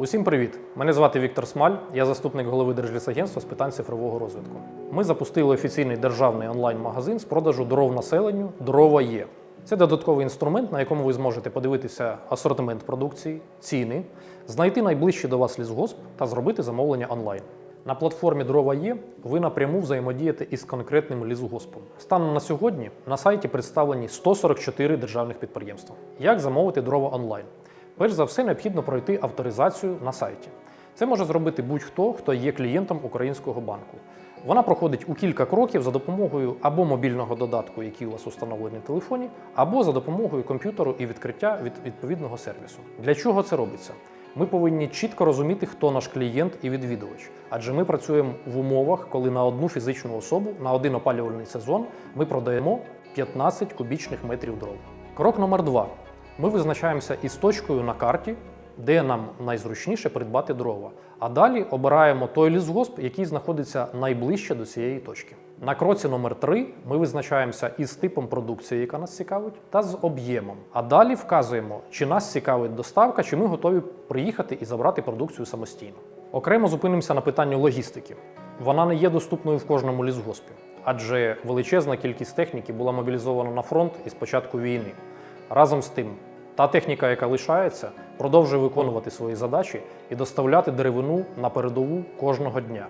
Усім привіт! Мене звати Віктор Смаль, я заступник голови Держлісагентства з питань цифрового розвитку. Ми запустили офіційний державний онлайн-магазин з продажу дров населенню Дрова є. Це додатковий інструмент, на якому ви зможете подивитися асортимент продукції, ціни, знайти найближчий до вас лісгосп та зробити замовлення онлайн. На платформі Дрова є ви напряму взаємодієте із конкретним лісгоспом. Станом на сьогодні на сайті представлені 144 державних підприємства. Як замовити дрова онлайн? Перш за все, необхідно пройти авторизацію на сайті. Це може зробити будь-хто, хто є клієнтом українського банку. Вона проходить у кілька кроків за допомогою або мобільного додатку, який у вас установлений в телефоні, або за допомогою комп'ютеру і відкриття від відповідного сервісу. Для чого це робиться? Ми повинні чітко розуміти, хто наш клієнт і відвідувач, адже ми працюємо в умовах, коли на одну фізичну особу на один опалювальний сезон ми продаємо 15 кубічних метрів дров. Крок номер два. Ми визначаємося із точкою на карті, де нам найзручніше придбати дрова. А далі обираємо той лісгосп, який знаходиться найближче до цієї точки. На кроці номер 3 ми визначаємося із типом продукції, яка нас цікавить, та з об'ємом. А далі вказуємо, чи нас цікавить доставка, чи ми готові приїхати і забрати продукцію самостійно. Окремо зупинимося на питанні логістики. Вона не є доступною в кожному лісгоспі, адже величезна кількість техніки була мобілізована на фронт із початку війни. Разом з тим, та техніка, яка лишається, продовжує виконувати свої задачі і доставляти деревину на передову кожного дня.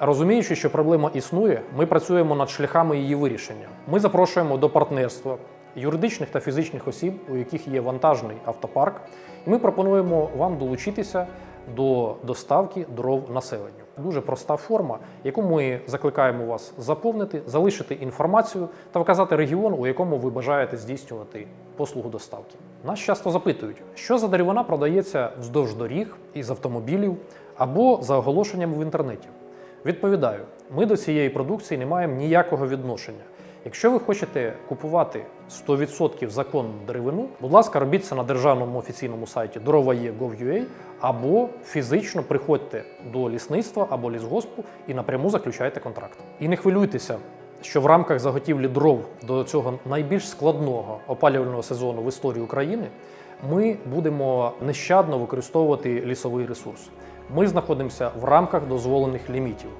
Розуміючи, що проблема існує, ми працюємо над шляхами її вирішення. Ми запрошуємо до партнерства юридичних та фізичних осіб, у яких є вантажний автопарк, і ми пропонуємо вам долучитися до доставки дров населенню. Дуже проста форма, яку ми закликаємо вас заповнити, залишити інформацію та вказати регіон, у якому ви бажаєте здійснювати послугу доставки. Нас часто запитують, що за деревина продається вздовж доріг із автомобілів або за оголошенням в інтернеті. Відповідаю, ми до цієї продукції не маємо ніякого відношення. Якщо ви хочете купувати 100% законну деревину, будь ласка, робіть це на державному офіційному сайті dorovaye.gov.ua або фізично приходьте до лісництва або лісгоспу і напряму заключайте контракт. І не хвилюйтеся, що в рамках заготівлі дров до цього найбільш складного опалювального сезону в історії України ми будемо нещадно використовувати лісовий ресурс. Ми знаходимося в рамках дозволених лімітів.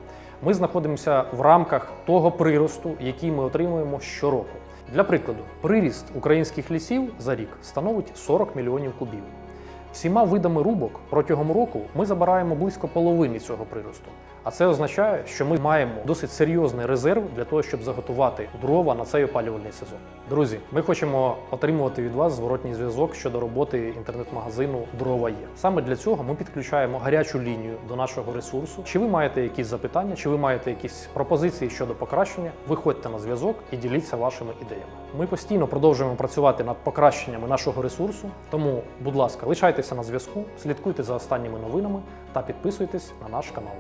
Ми знаходимося в рамках того приросту, який ми отримуємо щороку. Для прикладу, приріст українських лісів за рік становить 40 мільйонів кубів. Всіма видами рубок протягом року ми забираємо близько половини цього приросту. А це означає, що ми маємо досить серйозний резерв для того, щоб заготувати дрова на цей опалювальний сезон. Друзі, ми хочемо отримувати від вас зворотній зв'язок щодо роботи інтернет-магазину Дрова є. Саме для цього ми підключаємо гарячу лінію до нашого ресурсу. Чи ви маєте якісь запитання, чи ви маєте якісь пропозиції щодо покращення? Виходьте на зв'язок і діліться вашими ідеями. Ми постійно продовжуємо працювати над покращеннями нашого ресурсу. Тому, будь ласка, лишайтеся на зв'язку, слідкуйте за останніми новинами та підписуйтесь на наш канал.